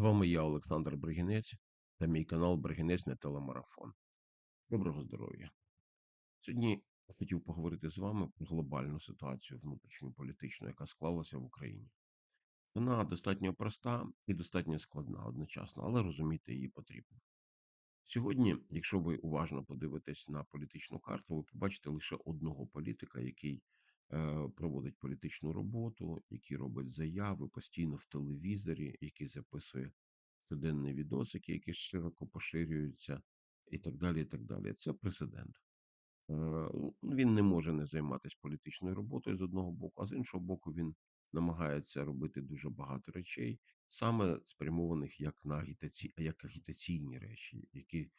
Вами я, Олександр Бригінець, та мій канал Бригінець на телемарафон. Доброго здоров'я! Сьогодні я хотів поговорити з вами про глобальну ситуацію внутрішньополітичну, яка склалася в Україні. Вона достатньо проста і достатньо складна одночасно, але розуміти її потрібно. Сьогодні, якщо ви уважно подивитесь на політичну карту, ви побачите лише одного політика, який проводить політичну роботу, який робить заяви постійно в телевізорі, який записує щоденні відосики, які широко поширюються, і так далі. і так далі. Це президент. Е, ну, Він не може не займатися політичною роботою з одного боку, а з іншого боку, він намагається робити дуже багато речей, саме спрямованих як на агітаці... як агітаційні речі, які е,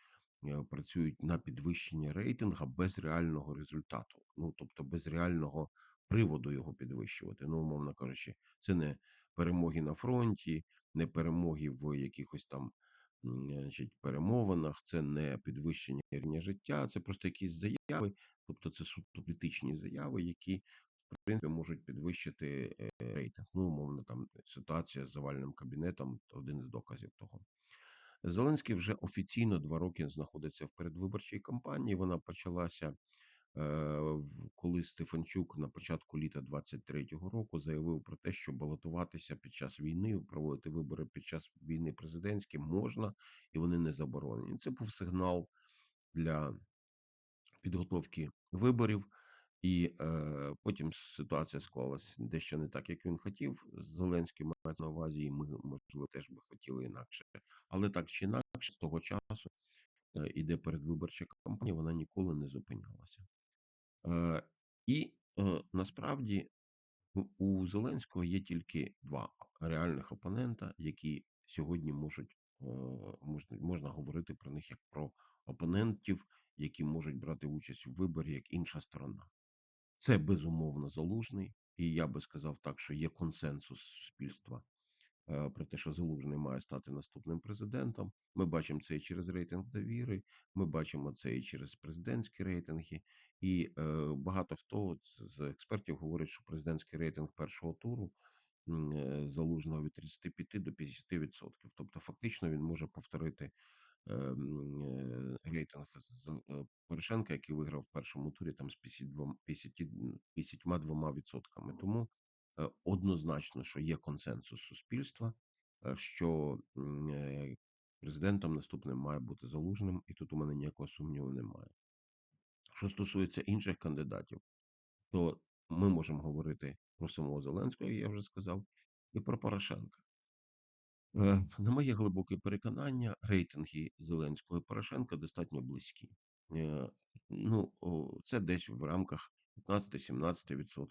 працюють на підвищення рейтинга без реального результату. Ну тобто без реального приводу його підвищувати. Ну, умовно кажучи, це не перемоги на фронті, не перемоги в якихось там значить, перемовинах, це не підвищення рівня життя, це просто якісь заяви, тобто це суто політичні заяви, які в принципі можуть підвищити е, рейтинг. Ну, умовно, там ситуація з завальним кабінетом один з доказів того. Зеленський вже офіційно два роки знаходиться в передвиборчій кампанії. Вона почалася Е, коли Стефанчук на початку літа 23-го року заявив про те, що балотуватися під час війни, проводити вибори під час війни президентські можна і вони не заборонені. Це був сигнал для підготовки виборів. І е, потім ситуація склалася дещо не так, як він хотів. Зеленський має на увазі, і ми можливо теж би хотіли інакше. Але так чи інакше, з того часу е, іде передвиборча кампанія, вона ніколи не зупинялася. Е, І е, насправді у Зеленського є тільки два реальних опонента, які сьогодні можуть е, можна, можна говорити про них як про опонентів, які можуть брати участь у виборі як інша сторона. Це безумовно залужний, і я би сказав так, що є консенсус суспільства Е, про те, що Залужний має стати наступним президентом. Ми бачимо це і через рейтинг довіри. Ми бачимо це і через президентські рейтинги. І е, багато хто з експертів говорить, що президентський рейтинг першого туру е, залужного від 35 до 50%. Тобто, фактично, він може повторити. Рейтинг Порошенка, який виграв в першому турі там з 52, 52 відсотками. Тому Е, однозначно, що є консенсус суспільства, е, що е, президентом наступним має бути залужним, і тут у мене ніякого сумніву немає. Що стосується інших кандидатів, то ми можемо говорити про самого Зеленського, я вже сказав, і про Порошенка. На моє глибоке переконання, рейтинги Зеленського і Порошенка достатньо близькі. Ну, це десь в рамках 15-17%.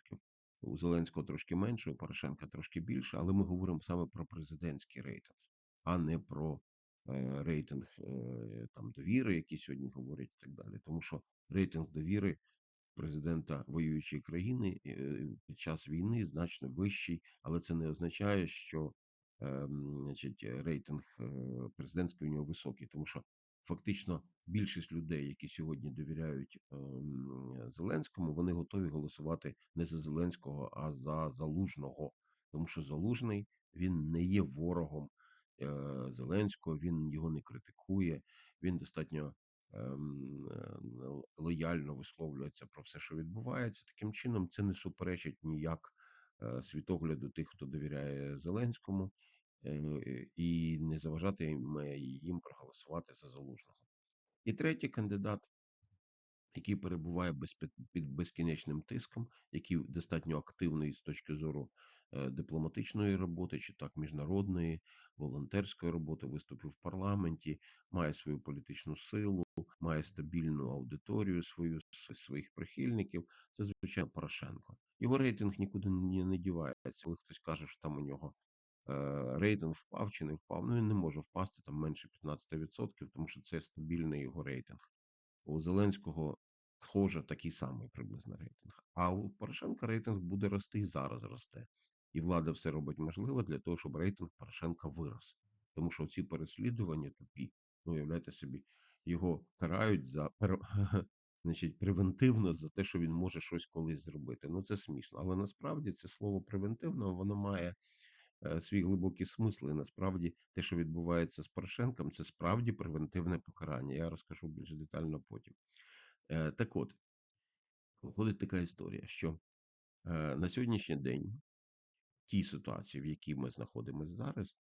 У Зеленського трошки менше, у Порошенка трошки більше, але ми говоримо саме про президентський рейтинг, а не про е, рейтинг е, там довіри, які сьогодні говорять, і так далі. Тому що рейтинг довіри президента воюючої країни е, під час війни значно вищий, але це не означає, що е, значить, рейтинг президентський у нього високий, тому що фактично більшість людей, які сьогодні довіряють ем, Зеленському, вони готові голосувати не за Зеленського, а за Залужного. Тому що Залужний він не є ворогом е, Зеленського, він його не критикує. Він достатньо ем, е, лояльно висловлюється про все, що відбувається. Таким чином, це не суперечить ніяк е, світогляду тих, хто довіряє Зеленському. І не заважати їм проголосувати за залужного. І третій кандидат, який перебуває без, під безкінечним тиском, який достатньо активний з точки зору е, дипломатичної роботи, чи так міжнародної, волонтерської роботи, виступив в парламенті, має свою політичну силу, має стабільну аудиторію свою своїх прихильників. Це звичайно Порошенко. Його рейтинг нікуди не дівається. Коли хтось каже, що там у нього рейтинг впав чи не впав. Ну він не може впасти там менше 15%, тому що це стабільний його рейтинг. У Зеленського схоже такий самий приблизно рейтинг. А у Порошенка рейтинг буде рости і зараз росте. І влада все робить можливе для того, щоб рейтинг Порошенка вирос. Тому що ці переслідування тупі, ну уявляйте собі, його карають за значить, превентивно за те, що він може щось колись зробити. Ну це смішно. Але насправді це слово превентивно воно має е, свій глибокий смисл. І насправді те, що відбувається з Порошенком, це справді превентивне покарання. Я розкажу більш детально потім. Е, Так от, виходить така історія, що е, на сьогоднішній день тій ситуації, в якій ми знаходимося зараз,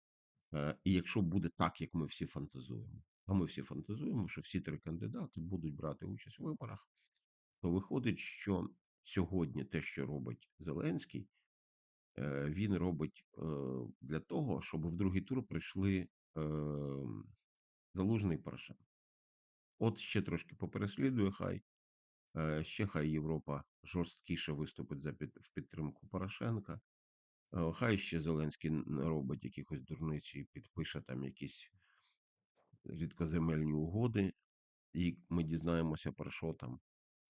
е, і якщо буде так, як ми всі фантазуємо, а ми всі фантазуємо, що всі три кандидати будуть брати участь у виборах, то виходить, що сьогодні те, що робить Зеленський, е, він робить е, для того, щоб в другий тур прийшли е, Залужний Порошенко. От ще трошки попереслідує, хай е, ще хай Європа жорсткіше виступить за під, в підтримку Порошенка. Е, Хай ще Зеленський робить якихось дурниць і підпише там якісь рідкоземельні угоди, і ми дізнаємося про що там.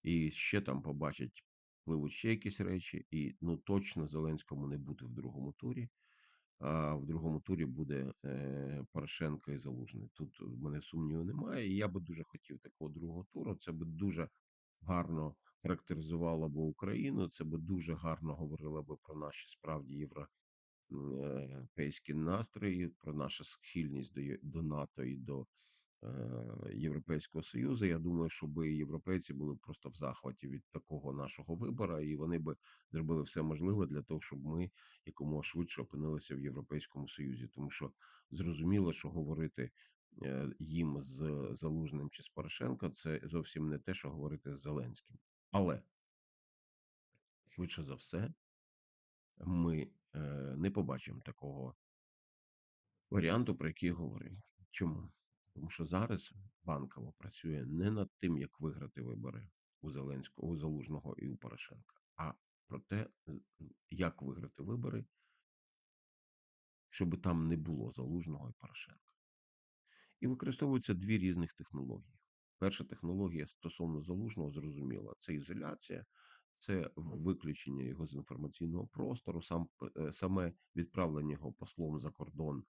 І ще там побачать, пливуть ще якісь речі, і ну точно Зеленському не бути в другому турі. А в другому турі буде е, Порошенко і Залужний. Тут в мене сумніву немає. І я би дуже хотів такого другого туру. Це би дуже гарно характеризувало би Україну. Це би дуже гарно говорило би про наші справді європейські настрої, про нашу схильність до, до НАТО і до Європейського Союзу. Я думаю, щоб європейці були просто в захваті від такого нашого вибору, і вони би зробили все можливе для того, щоб ми якомога швидше опинилися в Європейському Союзі, тому що зрозуміло, що говорити е, їм з Залужним чи з Порошенко, це зовсім не те, що говорити з Зеленським. Але швидше за все, ми е, не побачимо такого варіанту, про який я говорив. Чому? Тому що зараз банково працює не над тим, як виграти вибори у Зеленського, у Залужного і у Порошенка, а про те, як виграти вибори, щоб там не було Залужного і Порошенка. І використовуються дві різних технології. Перша технологія стосовно залужного зрозуміла: це ізоляція, це виключення його з інформаційного простору, сам е, саме відправлення його послом за кордон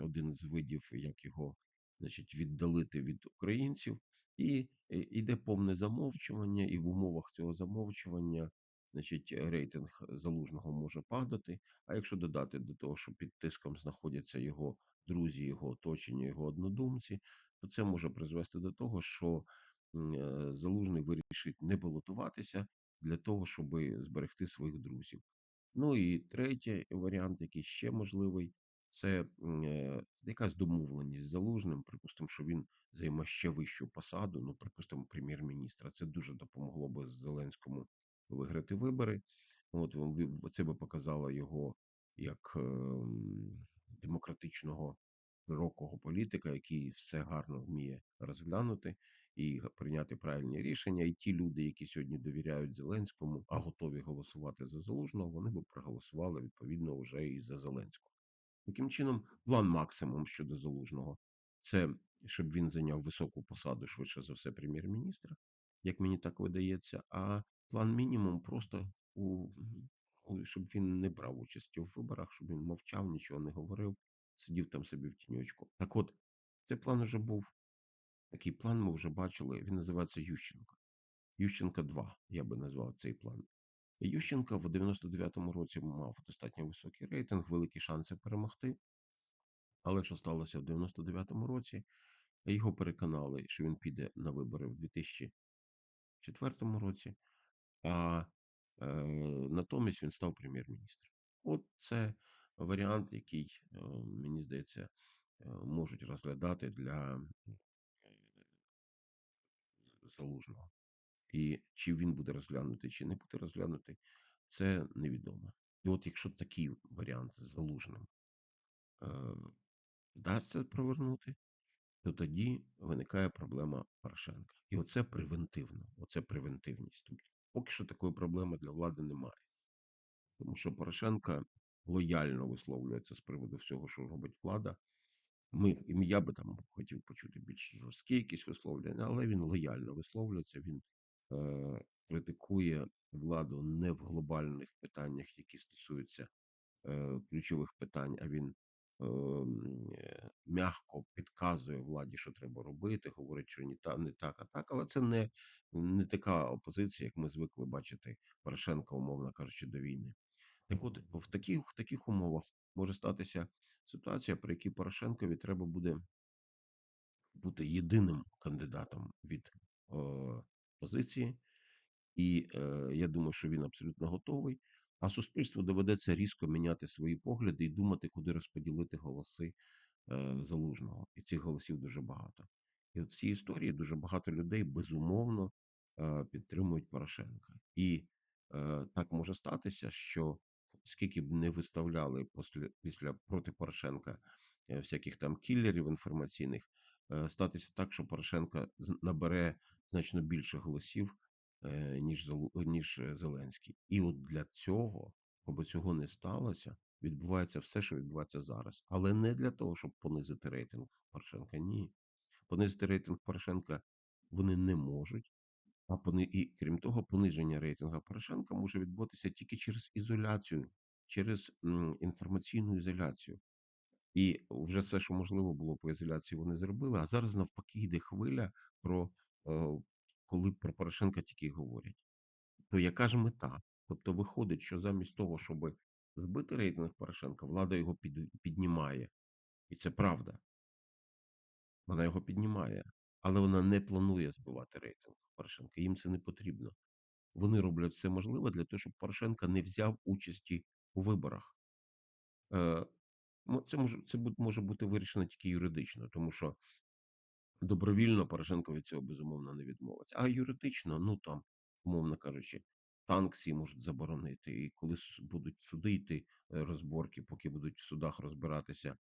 один з видів, як його значить, віддалити від українців, і е, йде повне замовчування, і в умовах цього замовчування значить, рейтинг залужного може падати. А якщо додати до того, що під тиском знаходяться його друзі, його оточення, його однодумці, то це може призвести до того, що е, залужний вирішить не балотуватися для того, щоб зберегти своїх друзів. Ну і третій варіант, який ще можливий, це е, якась домовленість з залужним. Припустимо, що він займе ще вищу посаду, ну, припустимо, прем'єр-міністра. Це дуже допомогло би Зеленському виграти вибори. От це би показало його як ем, демократичного широкого політика, який все гарно вміє розглянути і прийняти правильні рішення. І ті люди, які сьогодні довіряють Зеленському, а готові голосувати за Залужного, вони б проголосували відповідно вже і за Зеленського. Таким чином, план максимум щодо залужного це щоб він зайняв високу посаду, швидше за все, прем'єр-міністра, як мені так видається. А план мінімум просто у, у щоб він не брав участі у виборах, щоб він мовчав, нічого не говорив, сидів там собі в тіньочку. Так от, цей план вже був. Такий план ми вже бачили. Він називається Ющенко. Ющенка 2, я би назвав цей план. Ющенко в 99-му році мав достатньо високий рейтинг, великі шанси перемогти. Але що сталося в 99-му році? Його переконали, що він піде на вибори в 2004 році, а е, натомість він став прем'єр-міністром. От це варіант, який, е, мені здається, е, можуть розглядати для е, залужного. І чи він буде розглянутий, чи не буде розглянутий, це невідомо. І от якщо такий варіант з залужним е, вдасться провернути, то тоді виникає проблема Порошенка. І оце превентивно, оце превентивність. Тобто, поки що такої проблеми для влади немає. Тому що Порошенка лояльно висловлюється з приводу всього, що робить влада. Ми, я би там хотів почути більш жорсткі якісь висловлення, але він лояльно висловлюється, він е, критикує владу не в глобальних питаннях, які стосуються е, ключових питань, а він е, е, м'яко підказує владі, що треба робити, говорить, що не, та, не так, а так. Але це не, не така опозиція, як ми звикли бачити Порошенка, умовно кажучи, до війни. Так от, в таких, в таких умовах може статися ситуація, при якій Порошенкові треба буде бути єдиним кандидатом від позиції, і е, я думаю, що він абсолютно готовий. А суспільству доведеться різко міняти свої погляди і думати, куди розподілити голоси е, залужного. І цих голосів дуже багато. І в цій історії дуже багато людей безумовно е, підтримують Порошенка. І е, так може статися, що скільки б не виставляли після, після проти Порошенка е, всяких там кілерів інформаційних, статися так, що Порошенко набере значно більше голосів, е, ніж ніж е, Зеленський. І от для цього, аби цього не сталося, відбувається все, що відбувається зараз. Але не для того, щоб понизити рейтинг Порошенка. Ні. Понизити рейтинг Порошенка вони не можуть. А пони... і крім того, пониження рейтингу Порошенка може відбутися тільки через ізоляцію, через інформаційну ізоляцію. І вже все, що можливо було по ізоляції, вони зробили. А зараз навпаки йде хвиля про е, коли про Порошенка тільки говорять. То яка ж мета? Тобто виходить, що замість того, щоб збити рейтинг Порошенка, влада його під, піднімає. І це правда. Вона його піднімає. Але вона не планує збивати рейтинг Порошенка. Їм це не потрібно. Вони роблять все можливе для того, щоб Порошенко не взяв участі у виборах. Е, це може це може бути вирішено тільки юридично, тому що добровільно Порошенко від цього безумовно не відмовиться. А юридично, ну там, умовно кажучи, танк всі можуть заборонити. І коли будуть суди йти е, розборки, поки будуть в судах розбиратися,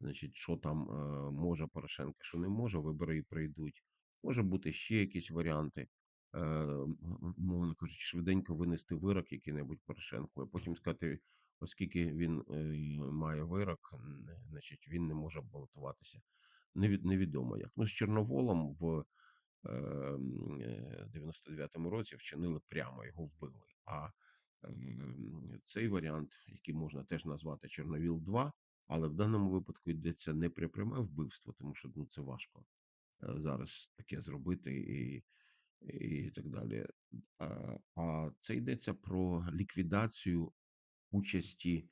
значить, що там е, може Порошенко, що не може, вибори і прийдуть. Може бути ще якісь варіанти. Е, мовно кажучи, швиденько винести вирок який-небудь Порошенку, а потім сказати, оскільки він е, має вирок, значить він не може балотуватися. Невідомо як. Ну, з Чорноволом в е, м, е, 99-му році вчинили прямо, його вбили. А цей варіант, який можна теж назвати Чорновіл 2, але в даному випадку йдеться не про пряме вбивство, тому що ну, це важко е, зараз таке зробити і, і так далі. А це йдеться про ліквідацію участі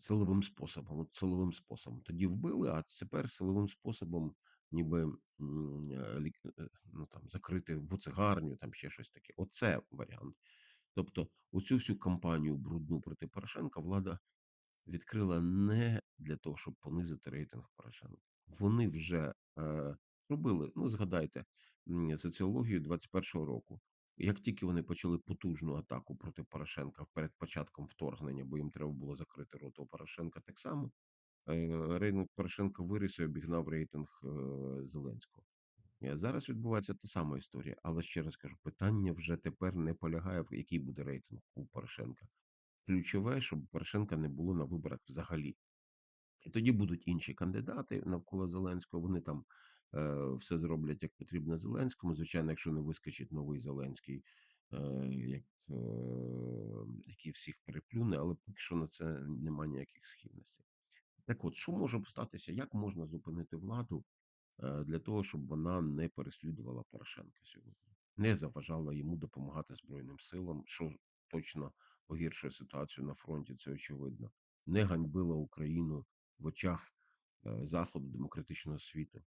силовим способом. От силовим способом. Тоді вбили, а тепер силовим способом, ніби е, е, ну, там, закрити буцегарню, там ще щось таке. Оце варіант. Тобто, оцю всю кампанію брудну проти Порошенка влада відкрила не для того, щоб понизити рейтинг Порошенка. Вони вже е, робили, ну згадайте соціологію 21-го року. Як тільки вони почали потужну атаку проти Порошенка перед початком вторгнення, бо їм треба було закрити роту Порошенка, так само е, рейтинг Порошенка виріс і обігнав рейтинг е, Зеленського. Е, Зараз відбувається та сама історія, але ще раз кажу, питання вже тепер не полягає в який буде рейтинг у Порошенка. Ключове, щоб Порошенка не було на виборах взагалі. І тоді будуть інші кандидати навколо Зеленського. Вони там все зроблять як потрібно Зеленському. Звичайно, якщо не вискочить новий Зеленський, е, як, е, який всіх переплюне, але поки що на це немає ніяких схильностей. Так от, що може статися? Як можна зупинити владу е, для того, щоб вона не переслідувала Порошенка сьогодні, не заважала йому допомагати Збройним силам, що точно погіршує ситуацію на фронті, це очевидно, не ганьбила Україну в очах е, заходу демократичного світу.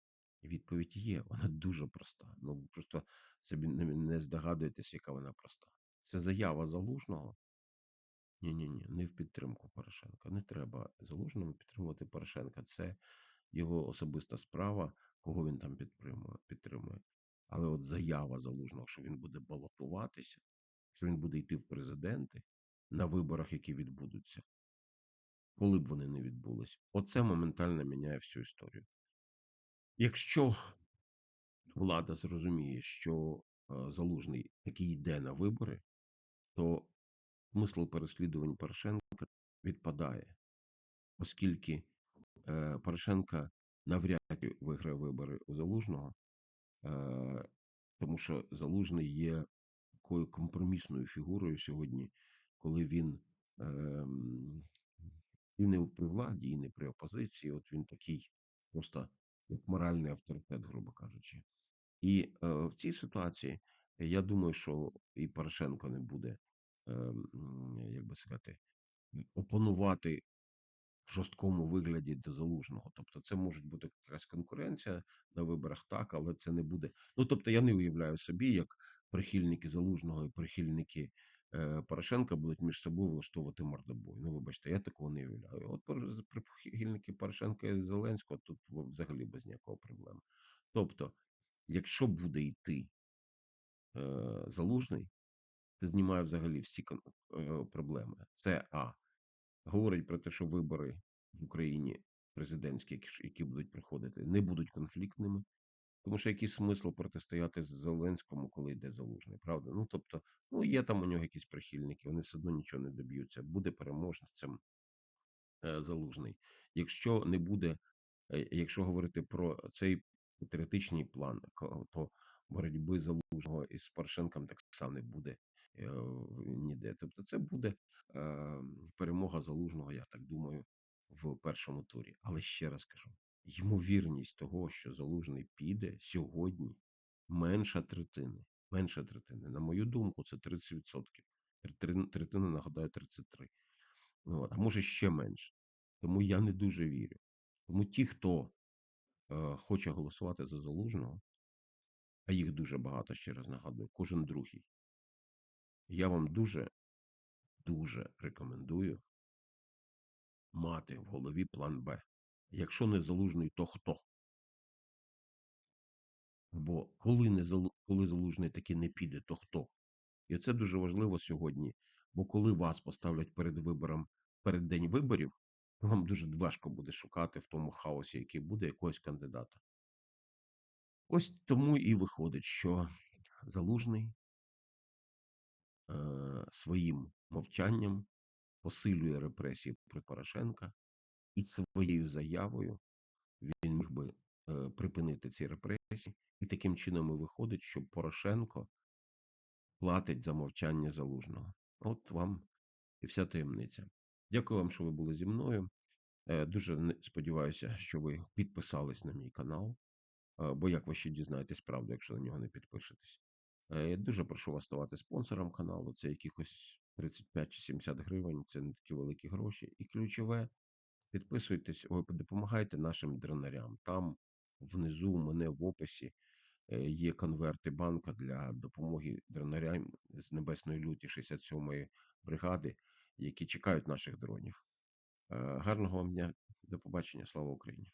Відповідь є, вона дуже проста. Ну ви просто собі не, здогадуєтесь, яка вона проста. Це заява залужного. Ні, ні, ні, не в підтримку Порошенка. Не треба залужному підтримувати Порошенка. Це його особиста справа, кого він там підтримує. Але от заява залужного, що він буде балотуватися, що він буде йти в президенти на виборах, які відбудуться, коли б вони не відбулись, оце моментально міняє всю історію. Якщо влада зрозуміє, що е, залужний таки йде на вибори, то смисл переслідувань Порошенка відпадає, оскільки е, Порошенка навряд виграє вибори у Залужного, е, тому що Залужний є такою компромісною фігурою сьогодні, коли він е, і не при владі, і не при опозиції. От він такий просто як моральний авторитет, грубо кажучи. І е, в цій ситуації я думаю, що і Порошенко не буде як би сказати, м, опонувати в жорсткому вигляді до Залужного. Тобто це може бути якась конкуренція на виборах, так, але це не буде. Ну тобто, я не уявляю собі, як прихильники Залужного і прихильники Порошенка будуть між собою влаштовувати мордобой. Ну, вибачте, я такого не уявляю. От прихильники Порошенка і Зеленського тут взагалі без ніякого проблеми. Тобто, якщо буде йти е, Залужний, це знімає взагалі всі е, проблеми. Це А. Говорить про те, що вибори в Україні президентські, які будуть приходити, не будуть конфліктними. Тому що який смисл протистояти Зеленському, коли йде залужний, правда? Ну тобто, ну є там у нього якісь прихильники, вони все одно нічого не доб'ються. Буде переможцем е, залужний. Якщо не буде, е, якщо говорити про цей патріотичний план, то боротьби залужного із Порошенком так само не буде е, ніде. Тобто, це буде е, перемога залужного, я так думаю, в першому турі. Але ще раз кажу: ймовірність того, що залужний піде сьогодні, менша третини. Менша третини. На мою думку, це 30%. Третина, нагадаю, 33. От, а може ще менше. Тому я не дуже вірю. Тому ті, хто е, хоче голосувати за залужного, а їх дуже багато, ще раз нагадую, кожен другий. Я вам дуже, дуже рекомендую мати в голові план Б. Якщо не залужний, то хто? Бо коли не коли залужний таки не піде, то хто? І це дуже важливо сьогодні. Бо коли вас поставлять перед вибором перед день виборів, вам дуже важко буде шукати в тому хаосі, який буде якогось кандидата. Ось тому і виходить, що залужний е, своїм мовчанням посилює репресії проти Порошенка, і своєю заявою він міг би е, припинити ці репресії, і таким чином і виходить, що Порошенко платить за мовчання залужного. От вам і вся таємниця. Дякую вам, що ви були зі мною. Е, Дуже сподіваюся, що ви підписались на мій канал. Е, Бо як ви ще дізнаєтесь правду, якщо на нього не підпишетесь? Е, дуже прошу вас ставати спонсором каналу. Це якихось 35 чи 70 гривень, це не такі великі гроші. І ключове, підписуйтесь, ой, допомагайте нашим дренарям. Там внизу у мене в описі е, є конверти банка для допомоги дренарям з Небесної люті 67-ї бригади, які чекають наших дронів. Е, Гарного вам дня, до побачення, слава Україні!